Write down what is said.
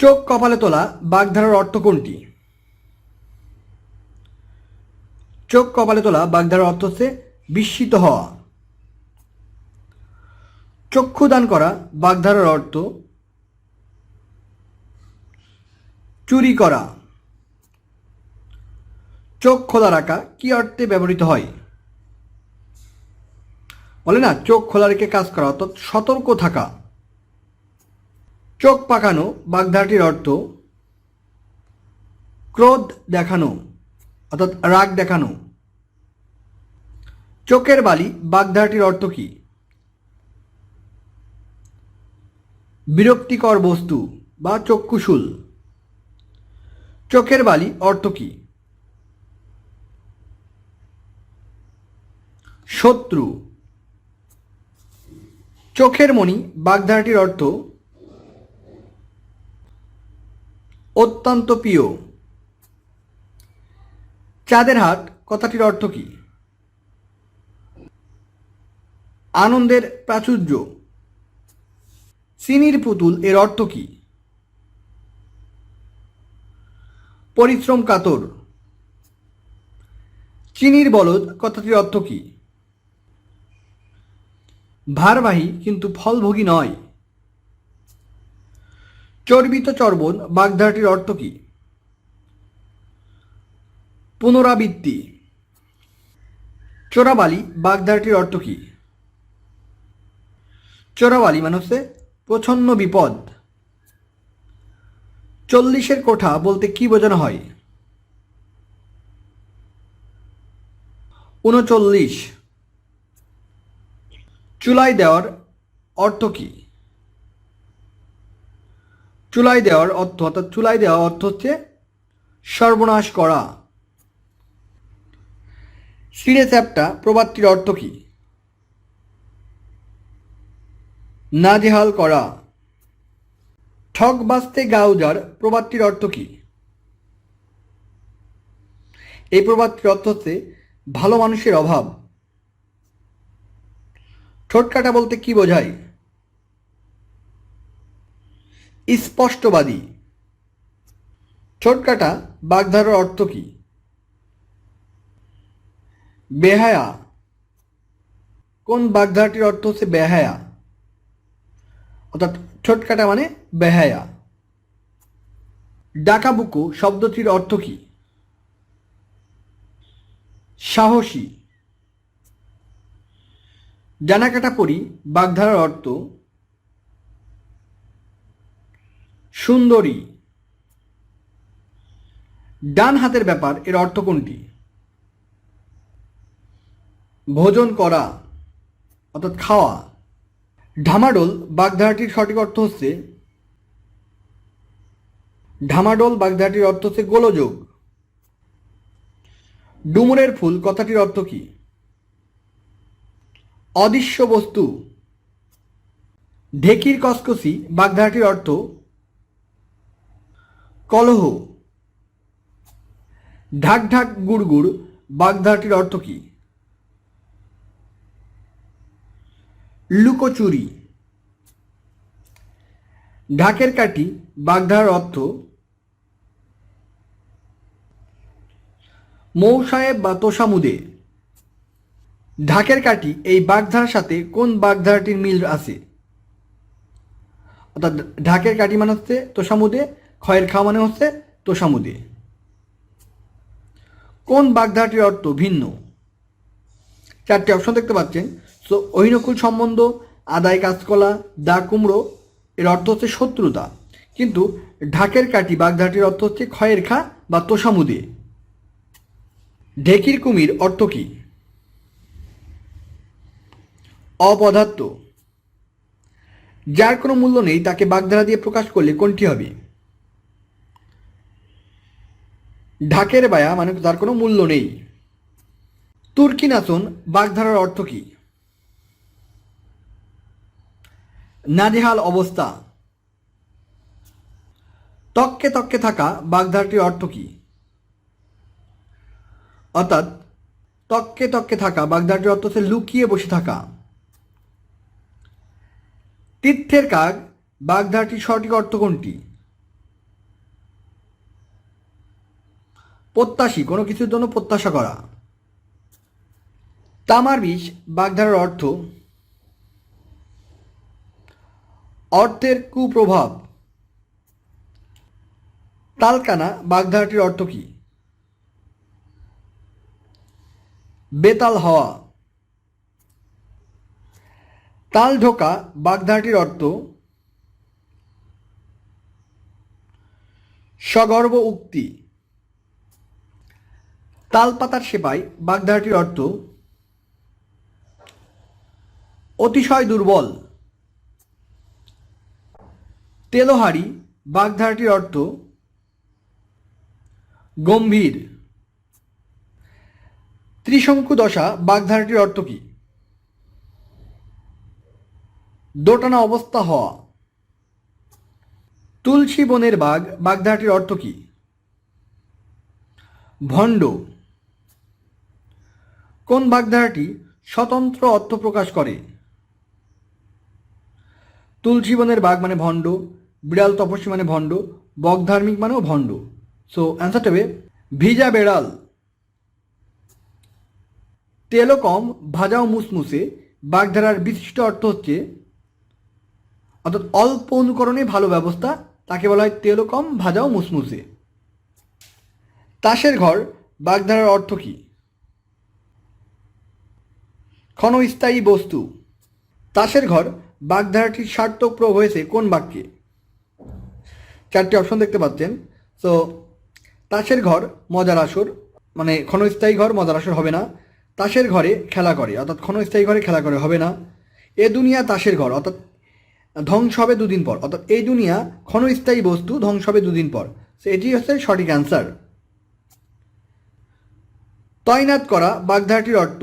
চোখ কপালে তোলা বাগধারার অর্থ কোনটি? চোখ কপালে তোলা বাগধারার অর্থ হচ্ছে বিস্মিত হওয়া। চক্ষু দান করা বাগধারার অর্থ চুরি করা। চোখ খোলা রাখা কি অর্থে ব্যবহৃত হয়? বলে না, চোখ খোলা রেখে কাজ করা অর্থাৎ সতর্ক থাকা। চোখ পাকানো, বাগধারাটির অর্থ ক্রোধ দেখানো, অর্থাৎ রাগ দেখানো। চোখের বালি, বাগধারাটির অর্থ কি? বিরক্তিকর বস্তু বা চক্ষুশুল। চোখের বালি অর্থ কি? শত্রু। চোখের মণি, বাগধারাটির অর্থ অত্যন্ত প্রিয়। চাঁদের হাট, কথাটির অর্থ কি? আনন্দের প্রাচুর্য। চিনির পুতুল এর অর্থ কি? পরিশ্রম কাতর। চিনির বলদ, কথাটির অর্থ কি? ভারবাহী, কিন্তু ফলভোগী নয়। চর্বিত চর্বণ, বাগধারাটির অর্থ কি? পুনরাবৃত্তি। চোরাবালি, বাগধারাটির অর্থ কি? চোরাবালি মানে হচ্ছে প্রচ্ছন্ন বিপদ। চল্লিশের কোঠা বলতে কি বোঝানো হয়? উনচল্লিশ। চুলাই দেওয়ার অর্থ কি? চুলাই দেওয়ার অর্থ, অর্থাৎ চুলাই দেওয়ার অর্থ হচ্ছে সর্বনাশ করা। সিঁড়ে চ্যাপটা প্রবাদটির অর্থ কি? নাজেহাল করা। ঠক বাস্তে গাউজার প্রবাদটির অর্থ কি? এই প্রবাদটির অর্থ হচ্ছে ভালো মানুষের অভাব। ঠোঁট কাটা বলতে কি বোঝায়? স্পষ্টবাদী। ছোটকাটা কাটা বাগধারার অর্থ কি? বেহায়া। কোন বাগধারাটির অর্থ হচ্ছে বেহায়া? অর্থাৎ ছোটকাটা মানে বেহায়া। ডাকাবুকো শব্দটির অর্থ কি? সাহসী। জানাকাটা পরি বাগধারার অর্থ সুন্দরী। ডান হাতের ব্যাপার, এর অর্থ কোনটি? ভোজন করা, অর্থাৎ খাওয়া। ঢামাডোল, বাগধারাটির সঠিক অর্থ হচ্ছে, ঢামাডোল, বাগধারাটির অর্থ হচ্ছে গোলযোগ। ডুমুরের ফুল, কথাটির অর্থ কি? অদৃশ্য বস্তু। ঢেকির কসকসি, বাগধারাটির অর্থ কলহ। ঢাক ঢাক গুড়গুড় বাগধারাটির অর্থ কি? লুকোচুরি। ঢাকের কাঠি বাগধারার অর্থ মৌসাহেব বা তোষামুদে ঢাকের কাঠি এই বাগধারার সাথে কোন বাগধারাটির মিল আছে? অর্থাৎ ঢাকের কাঠি মানে হচ্ছে তোষামুদে ক্ষয়ের খা মানে হচ্ছে তোষামু তোষামুদে কোন বাগধারাটির অর্থ ভিন্ন? চারটি অপশন দেখতে পাচ্ছেন। সো, অহিনকুল সম্বন্ধ, আদায় কাজকলা দা কুমড়ো, এর অর্থ হচ্ছে শত্রুতা। কিন্তু ঢাকের কাটি বাগধাটির অর্থ হচ্ছে ক্ষয়ের খা বা তোষামুদে ঢেকির কুমির অর্থ কী? অপদার্থ। যার কোনো মূল্য নেই, তাকে বাগধারা দিয়ে প্রকাশ করলে কোনটি হবে? ঢাকের বায়া মানে তার কোনো মূল্য নেই। তুর্কি নাচন বাগধারার অর্থ কি? নাজেহাল অবস্থা। তককে তককে থাকা বাগধারাটির অর্থ কি? অর্থাৎ তককে তককে থাকা বাগধারাটির অর্থ হচ্ছে লুকিয়ে বসে থাকা। তীর্থের কাক বাগধারাটির সঠিক অর্থ কোনটি? প্রত্যাশী, কোনো কিছুর জন্য প্রত্যাশা করা। তামার বিষ বাগধারার অর্থ, অর্থের কুপ্রভাব। তালকানা, বাগধারাটির অর্থ কী? বেতাল হওয়া। তাল ঢোকা বাগধারাটির অর্থ, সগর্ব উক্তি। তালপাতার সেপাই বাগধারাটির অর্থ অতিশয় দুর্বল। তেলোহারি, বাগধারাটির অর্থ গম্ভীর। ত্রিশঙ্কু দশা বাগধারাটির অর্থ কী? দোটানা অবস্থা হওয়া। তুলসী বনের বাঘ বাগধারাটির অর্থ কী? ভণ্ড। কোন বাগধারাটি স্বতন্ত্র অর্থ প্রকাশ করে? তুলসী বনের বাঘ মানে ভণ্ড, বিড়াল তপস্বী মানে ভণ্ড, বক ধার্মিক মানেও ভণ্ড। সো অ্যান্সারটা হবে ভিজা বেড়াল। তেলও কম ভাজাও মুসমুসে বাগধারার বিশিষ্ট অর্থ হচ্ছে অর্থাৎ অল্প অনুকরণে ভালো ব্যবস্থা, তাকে বলা হয় তেলও কম ভাজাও মুসমুসে। তাসের ঘর, বাগধারার অর্থ কী? ক্ষণস্থায়ী বস্তু। তাসের ঘর, বাগধারাটির সার্থক প্রয়োগ হয়েছে কোন বাক্যে? চারটি অপশন দেখতে পাচ্ছেন। সো তাসের ঘর, মজার আসর মানে ক্ষণস্থায়ী ঘর, মজার আসর হবে না। তাসের ঘরে খেলা করে, অর্থাৎ ক্ষণস্থায়ী ঘরে খেলা করে হবে না। এ দুনিয়া তাসের ঘর, অর্থাৎ ধ্বংস হবে দুদিন পর, অর্থাৎ এই দুনিয়া ক্ষণস্থায়ী বস্তু, ধ্বংস হবে দুদিন পর। সো এটি হচ্ছে সঠিক অ্যান্সার তয়নাত করা, বাগধারাটির অর্থ